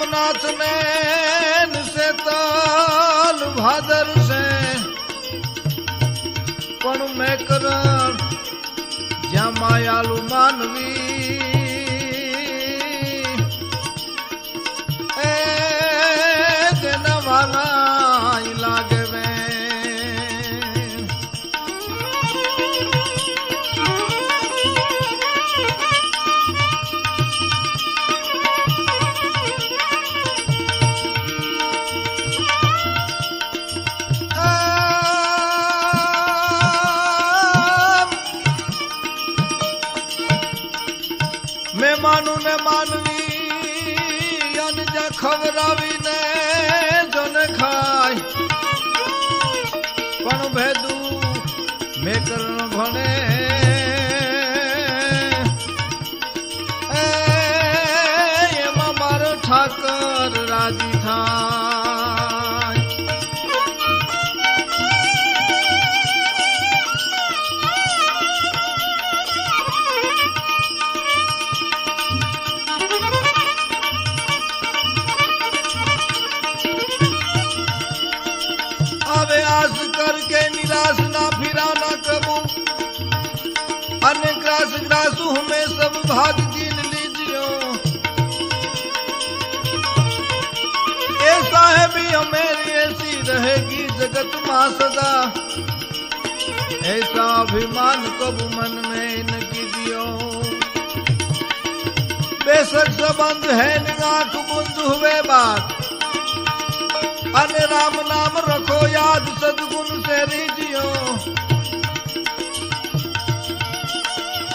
અને સોમનાથ ને સેતલ ભાદર છે પણ મેં કરણ જ્યાં માયાલુ માનવી माँ ऐसा अभिमान कब मन में की दियो। बेशक संबंध है निगाख बुंद हुए बात। अन राम नाम रखो, याद सदगुण से रिजियो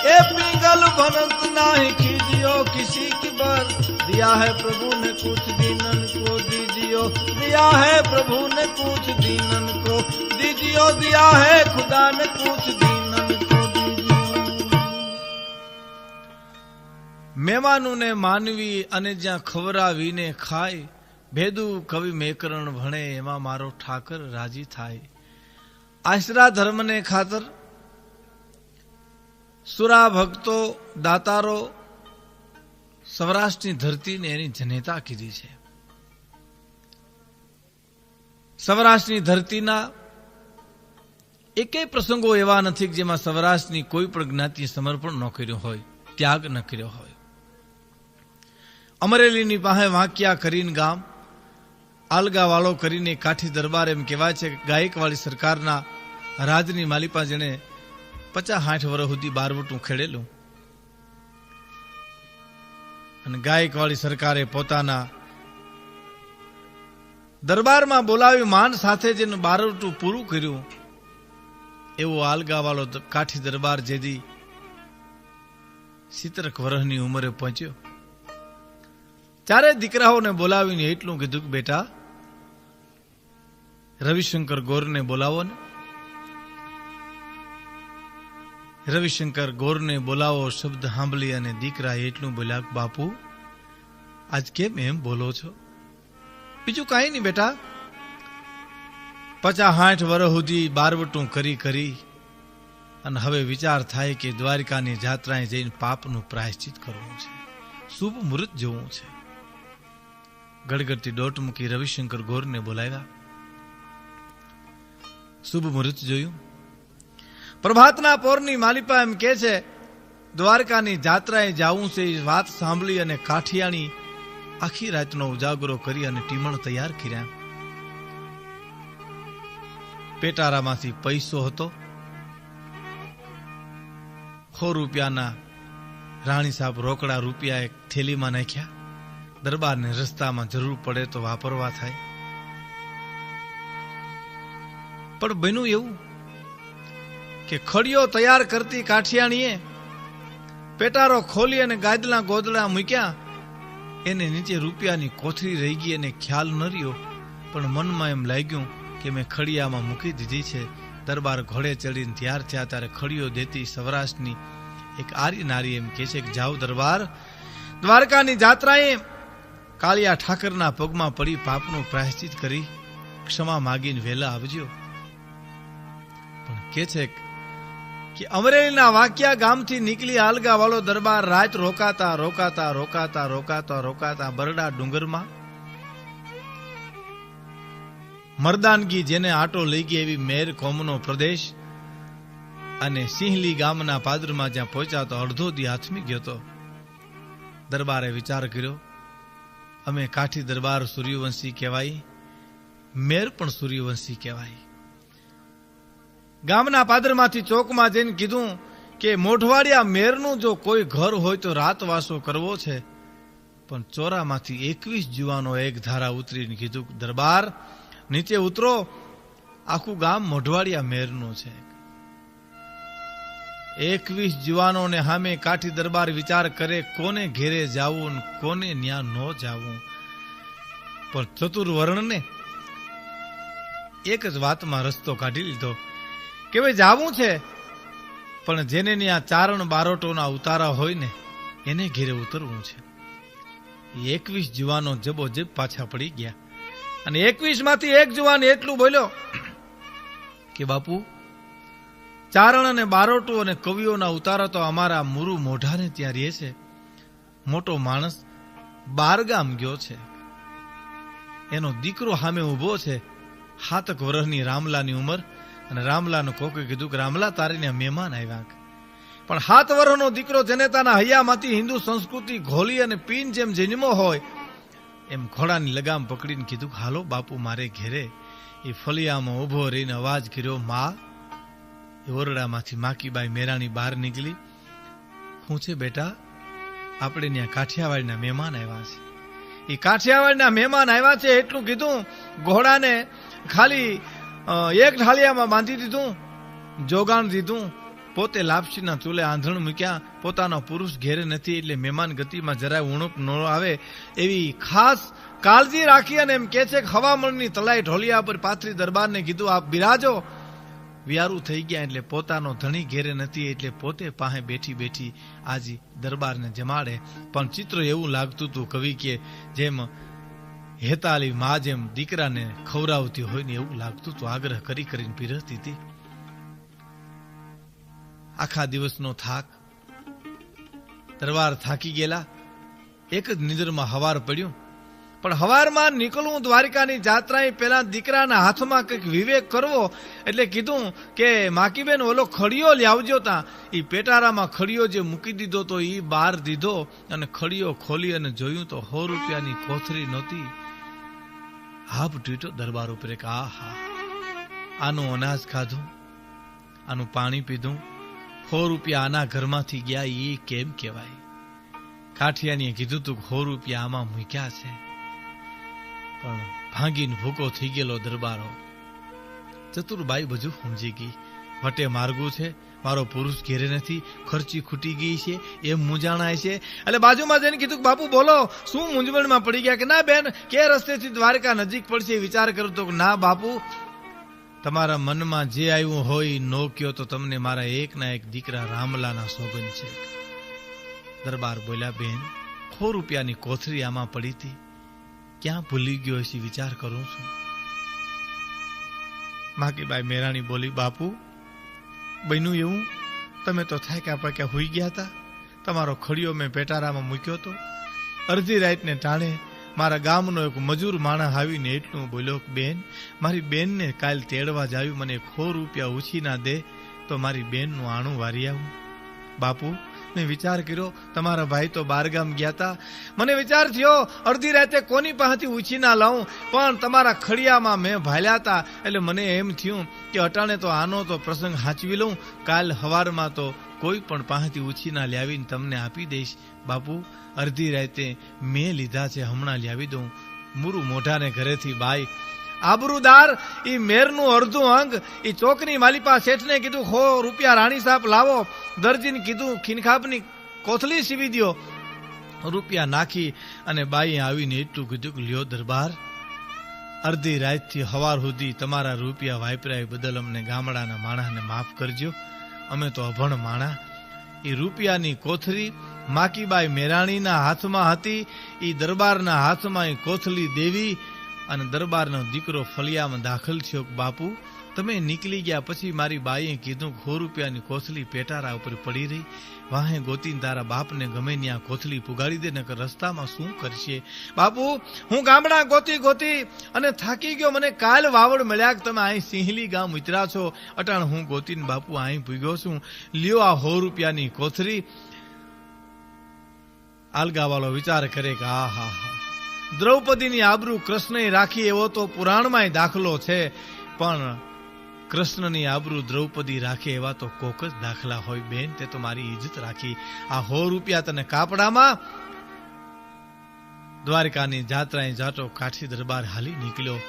ए पिंगल भनंत ना कीजियो किसी की बात दिया है प्रभु ने कुछ दीनन को दीजियो दिया है प्रभु ने कुछ दीनन को दीजियो दिया है खुदा ने कुछ दीनन को दीजियो મહેમાનોને માનવી અને જ્યાં ખવરાવીને ખાય ભેદુ કવિ મેકરણ ભણે એમાં મારો ઠાકર રાજી થાય આશરા ધર્મને ખાતર સુરા ભક્તો દાતારો સૌરાષ્ટ્રની ધરતીને એની જનેતા કીધી છે. સૌરાષ્ટ્રની ધરતીના એકેય પ્રસંગો એવા નથી જેમાં સૌરાષ્ટ્રની કોઈ પણ જ્ઞાતિએ સમર્પણ ન કર્યું હોય, ત્યાગ ન કર્યો હોય. અમરેલીની પાસે વાંક્યા કરીને ગામ, આલગાવાળો કરીને કાઠી દરબાર એમ કહેવાય છે કે ગાયકવાડી સરકારના રાજની માલિપા જેણે પચાસ સાઠ વર્ષ સુધી બારવટું ખેડેલું. અને ગાયકવાડી સરકારે પોતાના દરબારમાં બોલાવી માન સાથે જેનું બારવટું પૂરું કર્યું. એવો આલગાવાળો કાઠી દરબાર જેદી સિતરક વર્ષની ઉંમરે પહોંચ્યો. ચારે દીકરાઓને બોલાવીને એટલું કીધું કે, બેટા, રવિશંકર ગોરને બોલાવો ને. રવિશંકર ગોરને બોલાવો શબ્દ સાંભળી અને દીકરા એટલું બોલ્યા, બાપુ, આજ કેમ એમ બોલો છો? બીજું કાંઈ નહીં બેટા. પચા હાઠ વર્ષ સુધી બારવટું કરી કરી અને હવે વિચાર થાય કે દ્વારિકાની જાત્રાએ જઈને પાપનું પ્રાયશ્ચિત કરવું છે. શુભ મુહૂર્ત જોવું છે. ગડગડતી દોટ મૂકી રવિશંકર ગોરને બોલાવ્યા. શુભ મુહૂર્ત જોયું? પ્રભાતના પોરની માલિપા એમ કે છે, દ્વારકાની જાત્રાએ જાવું છે એ વાત સાંભળી અને કાઠિયાણી આખી રાતનો ઉજાગરો કરી અને ટીમણ તૈયાર કર્યા. પેટારામાંથી પૈસો હતો. સો રૂપિયાના રાણી સાહેબ રોકડા રૂપિયા એક થેલીમાં નાખ્યા. દરબારને રસ્તામાં જરૂર પડે તો વાપરવા થાય. પણ બન્યું એવું કે ખડીઓ તૈયાર કરતી કાઠિયાણીએ પેટારો ખોલી અને ગાદલા ગોદડા મૂક્યા. એને નીચે રૂપિયાની કોથળી રહી ગઈ અને ખ્યાલ ન રહ્યો, પણ મનમાં એમ લાગ્યું કે મેં ખડિયામાં મૂકી દીધી છે. દરબાર ઘોડે ચડીને તૈયાર થયા ત્યારે ખડીયો દેતી સૌરાષ્ટ્રની એક આરી નારી એમ કે છે કે, જાઓ દરબાર. દ્વારકાની જાત્રાએ કાળિયા ઠાકરના પગમાં પડી પાપનું પ્રાયશ્ચિત કરી, ક્ષમા માગીને વહેલા આવજો. પણ કે છે કે અમરેલીના વાક્યા ગામથી નીકળી આલગા વાળો દરબાર રાત રોકાતા રોકાતા રોકાતા રોકાતા રોકાતા બરડા ડુંગરમાં. મરદાનગી જેને આટો લઈ ગઈ એવી મેર કોમનો પ્રદેશ અને સિંહલી ગામના પાદરમાં જ્યાં પહોંચ્યા તો અડધો દી હાથમી ગયો હતો. દરબારે વિચાર કર્યો, અમે કાઠી દરબાર સૂર્યવંશી કહેવાય, મેર પણ સૂર્યવંશી કહેવાય. ગામના પાદરમાંથી ચોકમાં જઈને કીધું કે મોઢવાડિયા મેરનું જો કોઈ ઘર હોય તો રાતવાસો કરવો છે. પણ ચોરામાંથી એકવીસ જુવાનો એક ધારા ઉતરીને કીધું, દરબાર, નીચે ઉતરો. આખું ગામ મોઢવાડિયા મેરનું છે. એકવીસ જુવાનોને સામે કાઠી દરબાર વિચાર કરે, કોને ઘેરે જાવું કોને ન્યા ન જાવું? પણ ચતુર્વર્ણને એક જ વાતમાં રસ્તો કાઢી લીધો. કે ભાઈ જાવું છે? પણ જેને ત્યાં ચારણ બારોટોના ઉતારા હોય ને, એને ઘેરે ઉતરવું છે. એકવીસ જુવાનો જબોજબ પાછા પડી ગયા. અને એકવીસમાંથી એક જુવાન એટલું બોલ્યો કે, બાપુ, ચારણ અને બારોટો અને કવિઓના ઉતારા તો અમારા મુરુ મોઢાને ત્યાં રહે છે. મોટો માણસ બારગામ ગયો છે. એનો દીકરો સામે ઊભો છે. હાતક વર્ષની રામલાની ઉંમર અને રામલાનું કોકે કીધું કે રામલા તારીને મહેમાન આવ્યા પણ હાથ વર્ષનો દીકરો જનેતાના હૈયામાંથી હિન્દુ સંસ્કૃતિ ઘોલી અને પીન જેમ જન્મો હોય, એમ ઘોડાની લગામ પકડીને કીધું હાલો બાપુ, મારે ઘેરે એ ફલિયામાં ઊભો રહીને અવાજ કર્યો, મા, એ ઓરડામાંથી માકીબાઈ મેરાણી બહાર નીકળી. હું છે બેટા? આપણે ત્યાં કાઠિયાવાડના મહેમાન આવ્યા છે એ કાઠિયાવાડના મહેમાન આવ્યા છે એટલું કીધું, ઘોડાને ખાલી એક ઢાળિયામાં બાંધી દીધું, જોગાણ દીધું. પોતે લાપસીના ચૂલે આંધણ મૂક્યા. પોતાનો પુરુષ ઘેરે નથી એટલે મહેમાન ગતિમાં જરાય ઉણપ ન આવે એવી ખાસ કાળજી રાખી અને એમ કે છે કે હવામણની તલાઈ ઢોલિયા પર પાથરી દરબારને કીધું, આપ બિરાજો. વ્યારું થઈ ગયા એટલે પોતાનો ધણી ઘેરે નથી એટલે પોતે પાસે બેઠી બેઠી આજી દરબારને જમાડે. પણ ચિત્ર એવું લાગતું હતું કવિ કે જેમ હેતાલી મા જેમ દીકરાને ખવરાવતી હોય ને એવું લાગતું તો આગ્રહ કરી કરીને પીરસતી હતી. આખા દિવસનો થાક. તરવાર થાકી ગયેલા. એક જ નિંદરમાં હવાર પડ્યું. પણ હવારમાં નીકળવું દ્વારિકાની જાત્રાએ પેલા દીકરાના હાથમાં કંઈક વિવેક કરવો એટલે કીધું કે, માકીબેન, ઓલો ખડિયો લાવજો તા. એ પેટારામાં ખડિયો જે મૂકી દીધો તો એ બહાર દીધો અને ખડિયો ખોલી અને જોયું તો સો રૂપિયાની કોથરી નહોતી. હાફ ટીટો દરબાર ઉપર એક આ હા, આનું અનાજ ખાધું, આનું પાણી પીધું, સો રૂપિયા આના ઘરમાંથી ગયા એ કેમ કહેવાય? કાઠિયાનીએ કીધું તું સો રૂપિયા આમાં મૂક્યા છે. પણ ભાંગીને ભૂકો થઈ ગયેલો દરબારો. ચતુરબાઈ બધું સમજી ગઈ. વટે માર્ગું છે. મારો પુરુષ ઘેરે નથી. ખર્ચી ખૂટી ગઈ છે. એમ મૂંઝાણાય છે. એટલે બાજુમાં જઈને કીધું બાપુ બોલો, શું મૂંઝવણમાં પડી ગયા કે ના બેન, કે રસ્તેથી દ્વારકા નજીક પડશે વિચાર કરું તો ના બાપુ, તમારા મનમાં જે આવ્યું હોય નો કયો તો તમને મારા એક ના એક દીકરા રામલાના સોગન છે. દરબાર બોલ્યા, બેન, સો રૂપિયાની કોથરી આમાં પડી હતી. ક્યાં ભૂલી ગયો છે વિચાર કરું છું. માકીબાઈ મેરાણી બોલી, બાપુ બન્યું એવું? તમે તો થાક્યા ક્યાં હોઈ ગયા હતા? તમારો ખડિયો મેં પેટારામાં મૂક્યો હતો. અડધી રાતને ટાણે મારા ગામનો એક મજૂર માણસ આવીને એટલું બોલ્યો બેન, મારી બેનને કાલ તેડવા જાવ્યું મને ખો રૂપિયા ઉછી ના દે, તો મારી બેનનું આણું વારી આવું. બાપુ મેં વિચાર કર્યો, તમારા ભાઈ તો બારગામ ગયા હતા મને વિચાર થયો, અડધી રાતે કોની પાસેથી ઉછી ના લાવું? પણ તમારા ખડિયામાં મેં ભાલ્યા હતા એટલે મને એમ થયું કે અટાણે તો આનો તો પ્રસંગ હાંચવી લઉં, કાલ હવારમાં તો કોઈ પણ પાસેથી ઉછી ના લાવીને તમને આપી દઈશ. બાપુ, અડધી રાતે મેં લીધા છે, હમણાં લાવી દઉં. મુરુ મોઢાને ઘરેથી બાઈ આબરૂદાર એ મેરનું અડધું અંગ એ ચોકની માલિપા શેઠને કીધું, હો, રૂપિયા રાણી સાહેબ, લાવો. દરજીને કીધું ખીનખાપની કોથલી સીવી દ્યો. રૂપિયા નાખી અને બાઈએ આવીને એટલું કીધું લ્યો દરબાર, અડધી રાતથી હવાર સુધી તમારા રૂપિયા વાપરાય બદલ અમને ગામડાના માણસને માફ કરજો. અમે તો અભણ માણા. એ રૂપિયાની કોથરી માકીબાઈ મેરાણીના હાથમાં હતી એ દરબારના હાથમાં એ કોથલી દેવી અને દરબારનો દીકરો ફલિયામાં દાખલ થયો, બાપુ, તમે નીકળી ગયા પછી મારી બાઈએ કીધું ખો રૂપિયાની કોથળી પેટારા ઉપર પડી રહી. વાહે ગોતીને તારા બાપને ગમે ત્યાં કોથળી પુગાડી દે, નકર રસ્તામાં શું કરશે? બાપુ, હું ગામડા ગોતી ગોતી અને થાકી ગયો. મને કાલ વાવડ મળ્યા કે તમે અહીં સિંહલી ગામ ઉતર્યા છો. અટાણ હું ગોતીને બાપુ અહીં પૂગ્યો છું. લ્યો આ સો રૂપિયાની કોથળી. આલગાવાળો વિચાર કરે કે આ હા હા દ્રૌપદીની આબરૂ કૃષ્ણએ રાખી, એવો તો પુરાણમાંય દાખલો છે. પણ કૃષ્ણની આબરૂ દ્રૌપદી રાખે, એવા તો કોક જ દાખલા હોય બેન, તે તો મારી ઇજ્જત રાખી. આ હો રૂપિયા તને કાપડામાં? દ્વારકાની જાત્રાએ જાટો કાઠી દરબાર હાલી નીકળ્યો.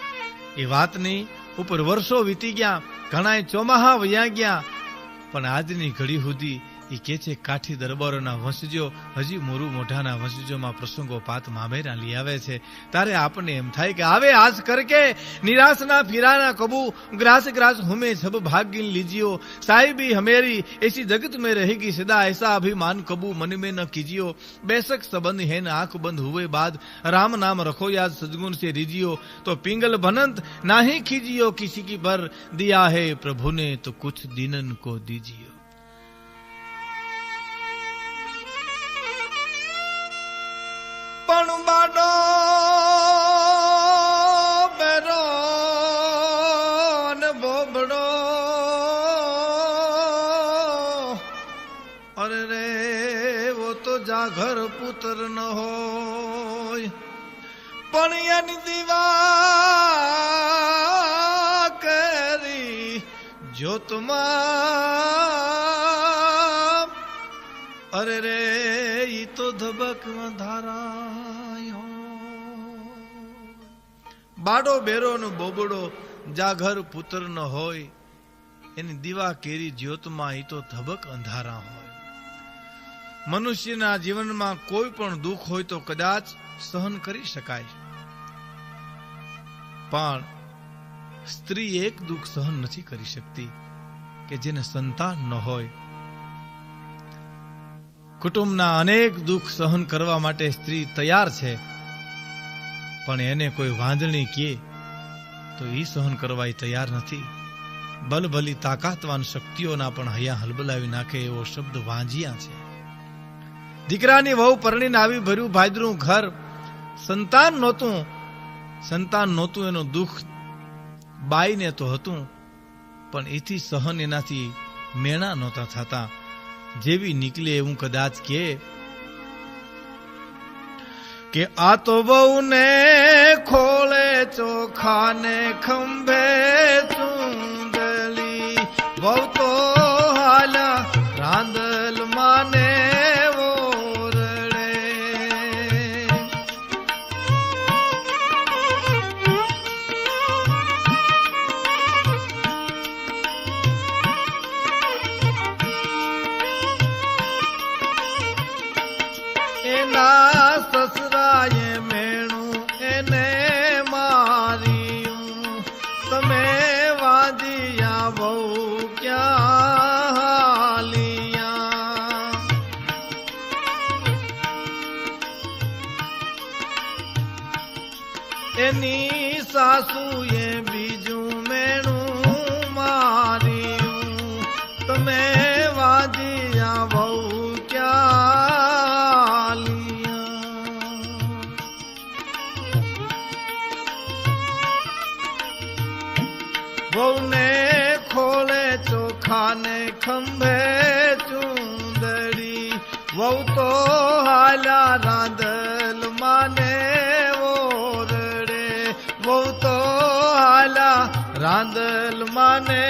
એ વાતની ઉપર વર્ષો વીતી ગયા, ઘણાય ચોમાહા વયા ગયા, પણ આજની ઘડી સુધી એ કે છે કાઠી દરબારોના વંશજો હજી મોરું મોઢાના વંશજોમાં પ્રસંગો પાત મામેરા લઈ આવે છે તારે આપણને એમ થાય કે આવે આજ કરકે નિરાશના ફિરાના કબુ ગ્રાસ ગ્રાસ હુમે સબ ભાગીન લીજીઓ સાહેબી હમેરી એસી જગત મેં રહેગી સદા ऐसा अभिमान कबू मन में न कीजियो बेशक संबंध है न आँख बंद हुए बाद राम नाम रखो याद सदगुण से रिजियो तो पिंगल भनंत ना ही खीजियो किसी की पर दिया है प्रभु ने तो कुछ दिनन को दीजियो બાડો બેરો ને બોબડો. અરે વો તો જાઘર પુત્ર ન હોય. પણ એની દીવા કરી જ્યોતમાં અરે રે, ઈ તો ધબક ધારાયો બાડો, બેરોનો, બોબડો જાઘર પુત્ર ન હોય, એની દીવા કેરી જ્યોતમાં એ તો ધબક અંધારા હોય. મનુષ્યના જીવનમાં કોઈ પણ દુઃખ હોય તો કદાચ સહન કરી શકાય. પણ સ્ત્રી એક દુઃખ સહન નથી કરી શકતી કે જેને સંતાન ન હોય. કુટુંબના અનેક દુઃખ સહન કરવા માટે સ્ત્રી તૈયાર છે. પણ એને કોઈ વાંધણી કે, તો એ સહન કરવા તૈયાર નથી. બલભલી તાકાતવાન શક્તિઓના પણ હૈયા હલબલાવી નાખે એવો શબ્દ વાંજિયા છે. દીકરાની વહુ પરણીને આવી ભર્યું ભાદરું ઘર. સંતાન નહોતું. સંતાન નહોતું એનું દુઃખ બાઈને તો હતું. પણ એથી સહન એનાથી મેણા નહોતા થતા. જેવી નીકળે એવું કદાચ કે કે આ તો બહુ ને ખોળે ચોખાને ખંભે ચૂંદલી રાંધલ માને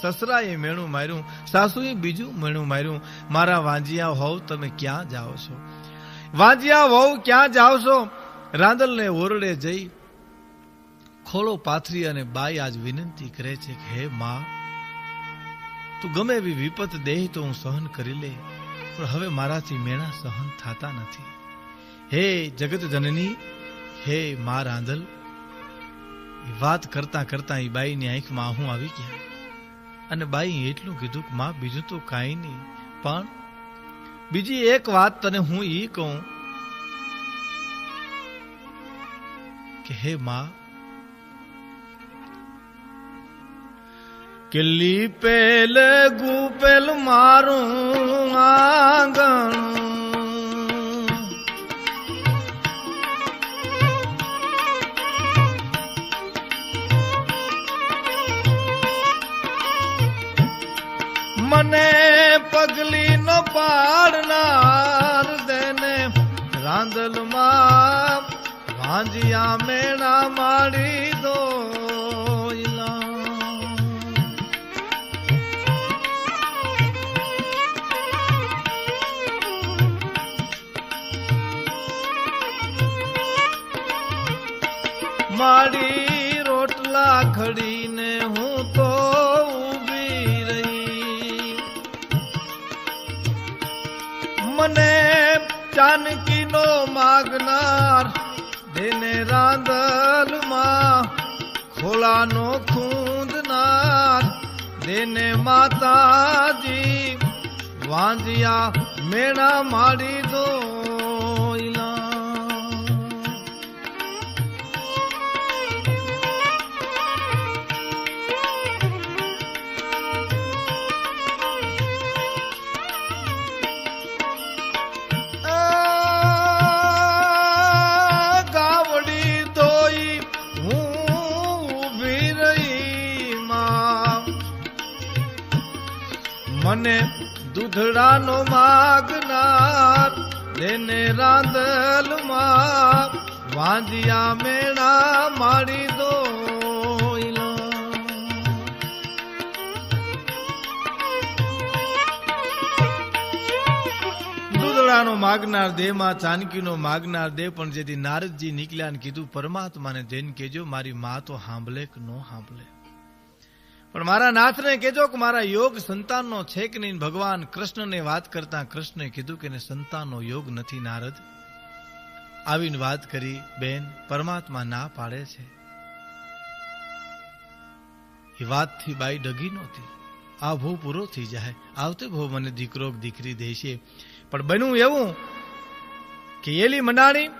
સસરાએ મેણું માર્યું, સાસુએ બીજું મેણું માર્યું, મારા વાંજિયા હોવ તમે ક્યાં જાઓ છો? વાંજિયા હોવ ક્યાં જાઓ છો? રાંદલને ઓરડે જઈ ખોળો પાથરી અને બાઈ આજ વિનંતી કરે છે કે, હે માં, તું ગમે એવી વિપત દે તો હું સહન કરી લે, પણ હવે મારાથી મેણા સહન થતા નથી. હે જગત જનની હે મા રાંધલ વાત કરતા કરતા એ બાઈની આંખમાં હું આવી ગયા. અને બાઈ એટલું કીધું કે, માં, બીજું તો કાંઈ નહીં, પણ બીજી એક વાત તને હું એ કહું કે, હે મા કિલ્લી પેલ ગુપેલ મારું આંગણું મને પગલી નો પાડનાર દેને રાંદલમાં ભાંજિયા મેણા માડી દો માડી રોટલા ઘડીને ચાનકીનો માગનાર દેને રાંદલમાં ખોલાનો ખૂંદનાર દેને માતાજી વાંજિયા મેણા માડી દો. મને દૂધડાનો માગનાર, તેને રાંદલમાં વાંધિયા મેળા માડી દો દૂધડાનો માગનાર દેહમાં ચાનકીનો માગનાર દેહ, પણ જેથી નારદજી નીકળ્યા ને કીધું, પરમાત્માને જઈને કેજો, મારી મા તો સાંભળે કે ન સાંભળે પણ મારા નાથને કહેજો કે મારા યોગ સંતાનનો છે કે નહીં? ભગવાન કૃષ્ણને વાત કરતા કૃષ્ણે કીધું કે સંતાનનો યોગ નથી નારદ. આવીને વાત કરી, બેન, પરમાત્મા ના પાડે છે. એ વાતથી બાઈ ડગી નહોતી. આ ભૂ પૂરો થઈ જાય. આવતો ભો મને દીકરો દીકરી દેશે પણ બન્યું એવું કે એલી મંડાણી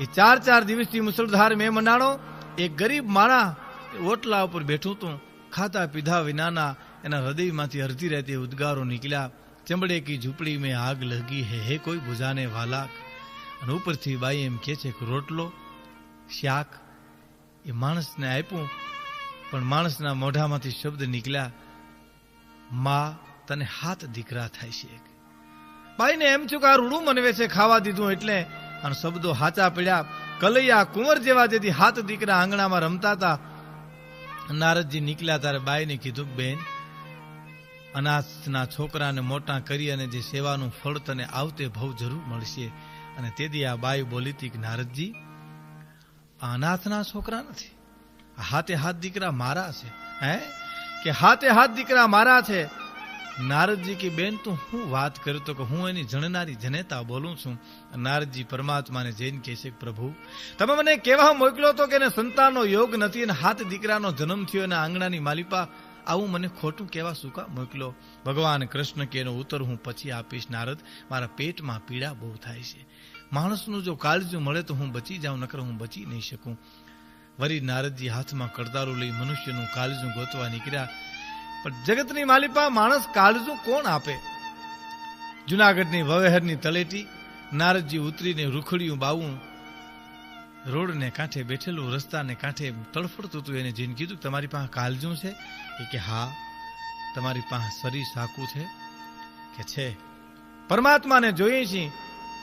એ ચાર ચાર દિવસથી મુસળધાર મેં મંડાણો એક ગરીબ માણા ઓટલા ઉપર બેઠું તું ખાતા પીધા વિનાના એના હૃદયમાંથી હરતી રહેતી ઉદ્ગારો નીકળ્યા. ચમડે કી ઝૂંપડી મેં આગ લગી હે હે કોઈ બુઝાને વાલાક? અને ઉપરથી બાઈ એમ કહે છે કે રોટલો, શાક એ માણસને આપ્યું. પણ માણસના મોઢામાંથી શબ્દ નીકળ્યા, મા, તને હાથ દીકરા થાય છે બાઈને એમ છું કે આ રૂડું મનવે છે, ખાવા દીધું એટલે. અને શબ્દો હાચા પડ્યા. કલૈયા કુંવર જેવા જેથી હાથ દીકરા આંગણામાં રમતા હતા નારદજી નીકળ્યા ત્યારે બાઈને કીધું, બેન, અનાથના છોકરાને મોટા કરી અને જે સેવાનું ફળ તને આવતે ભવ જરૂર મળશે. અને તેથી આ બાઈ બોલી હતી કે, નારદજી, આ અનાથના છોકરા નથી. હાથે હાથ દીકરા મારા છે. હે? કે હાથે હાથ દીકરા મારા છે? નારદજી કે, બેન, તું હું વાત કરું તો કે હું એની જણનારી જનેતા બોલું છું. નારદજી પરમાત્માને જૈન કહે છે, પ્રભુ, તમે મને કેવા મોકલ્યો તો કે એને સંતાનનો યોગ નથી અને હાથ દીકરાનો જન્મ થયો અને આંગણાની માલિપા આવું મને ખોટું કેવા સુકા મોકલો? ભગવાન કૃષ્ણ કે, એનો ઉત્તર હું પછી આપીશ, નારદ, મારા પેટમાં પીડા બહુ થાય છે. માણસનું જો કાળજું મળે તો હું બચી જાઉં, નકર હું બચી નહીં શકું. વરી નારદજી હાથમાં કડદારું લઈ મનુષ્યનું કાળજું ગોતવા નીકળ્યા. પણ જગતની માલિપા માણસ કાળજું કોણ આપે? જુનાગઢની વવેહરની તળેટી નારદજી ઉતરીને રૂખડિયું બાવું, રોડને કાંઠે બેઠેલું, રસ્તાને કાંઠે તડફડતું હતું એને જઈને કીધું, તમારી પાસે કાળજું છે? કે, હા. તમારી પાસે શરીર સાકું છે? કે, છે. પરમાત્માને જોઈએ છીએ.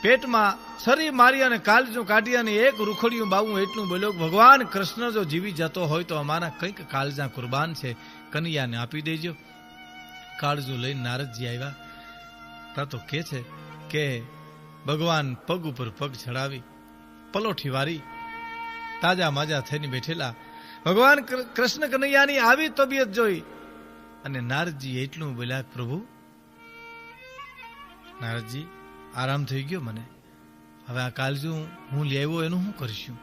પેટમાં છરી મારી અને કાળજું કાઢી અને એક રૂખડિયું બાવું એટલું બોલ્યો ભગવાન, કૃષ્ણ જો જીવી જતો હોય તો અમારા કંઈક કાળજા કુરબાન છે. કનૈયાને આપી દેજો. કાળજું લઈને નારદજી આવ્યા. તા તો કે છે કે ભગવાન પગ ઉપર પગ ચડાવી, પલોઠી વારી, તાજા માજા થઈને બેઠેલા, ભગવાન કૃષ્ણ કનૈયાની આવી તબિયત જોઈ. અને નારદજી એટલું બોલ્યા પ્રભુ, નારદજી આરામ થઈ ગયો મને. હવે આ કાળજું હું લઈ આવ્યો, એનું શું કરીશું?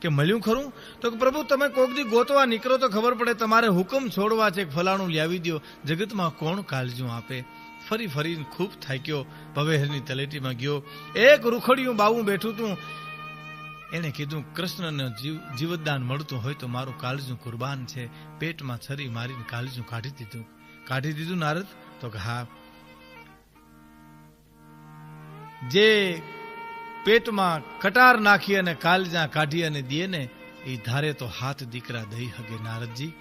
કે મળ્યું ખરું? તો કે પ્રભુ, તમે કોક દી ગોતવા નીકળો તો ખબર પડે તમારે હુકમ છોડવા છે ફલાણું લાવી દો જગતમાં કોણ કાળજું આપે? ફરી ફરીને ખૂબ થાક્યો, ભવેરની તલેટીમાં ગયો. એક રૂખડિયું બાવું બેઠું તું. એણે કીધું, કૃષ્ણને જીવ જીવતદાન મળતું હોય તો મારું કાળજું કુરબાન છે. પેટમાં છરી મારીને કાળજું કાઢી દીધું. કાઢી દીધું નારદ? તો કે, હા. જે પેટમાં કટાર નાખી અને કાલજા કાઢી અને દે ને, એ ધારે તો હાથ દીકરા દઈ હગે નારદજી.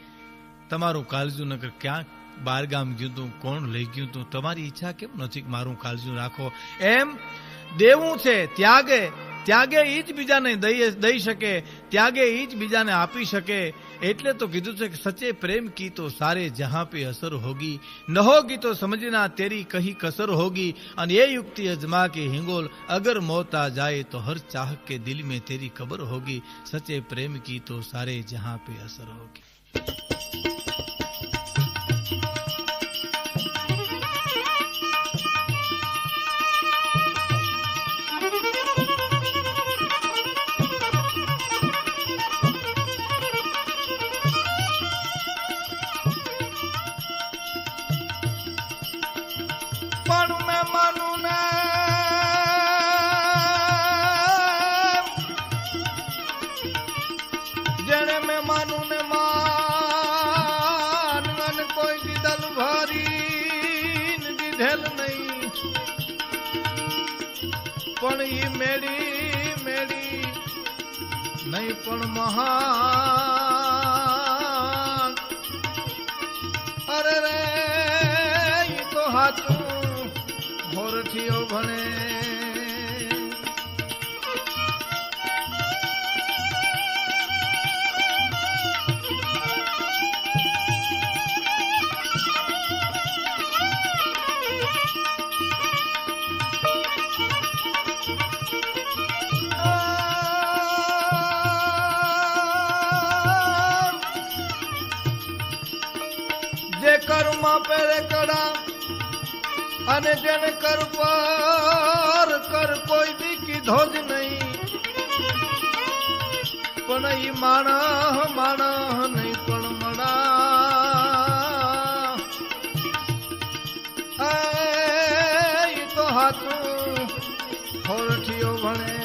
તમારું કાળજું નગર ક્યાં બારગામ ગયું તું, કોણ લઈ ગયું તું? તમારી ઈચ્છા કેમ નથી મારું કાળજું રાખો? એમ દેવું છે, ત્યાગે ત્યાગે એ જ બીજાને દઈ શકે, ત્યાગે એ જ બીજાને આપી શકે. એટલે તો કીધું છે કે સચે પ્રેમ કી તો સારે જહાં પે અસર હોગી. ન હોગી તો સમજના તેરી કહી કસર હોગી. અને એ યુક્તિ અજમા કે હિંગોલ, અગર મોતા જાય તો હર ચાહ કે દિલ મેં તેરી કબર હોગી. સચે પ્રેમ કી તો સારે જહાં પે અસર હોગી. ભણે જે પેરે કડા અને જેને કર પર, કર કોઈ બી કીધો જ નહીં. પણ ઈ માણસ માણસ નહીં, પણ મણા. તો હાથું હોરઠીઓ ભણે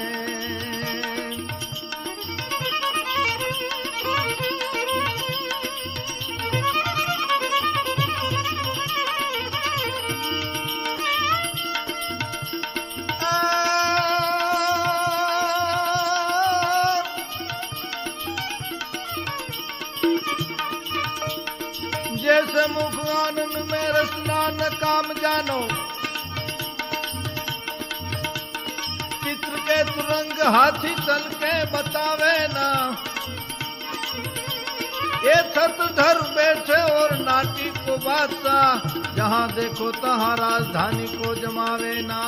रथ धर बैठे और नाटी को बादशाह जहाँ देखो तहाँ राजधानी को जमावे ना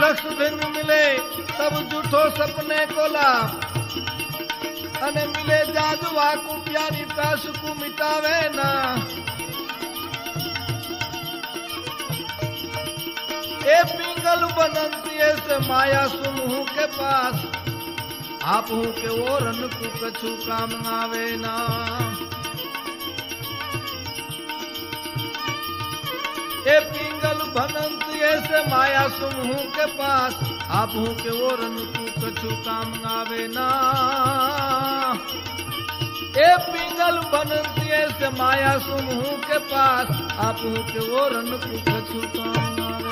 लक्ष्य दिन मिले, तब जुठो सपने को लाभ अने मिले जाजुआ को प्यारी पास को मिटावे ना ए पिंगल बनंती से माया सुमू के पास। આપ હું કેવો રનકુ કછું કામ આવે ના. એ પિંગલ ભનંત એસે માયા સુમ હું કે પાસ. આપ હું કેવો રનકુ કછું કામ આવે ના. એ પિંગલ બનતી એસે માયા સુમ હું કે પાસ. આપ હું કેવો રનકુ કછું કામ આવે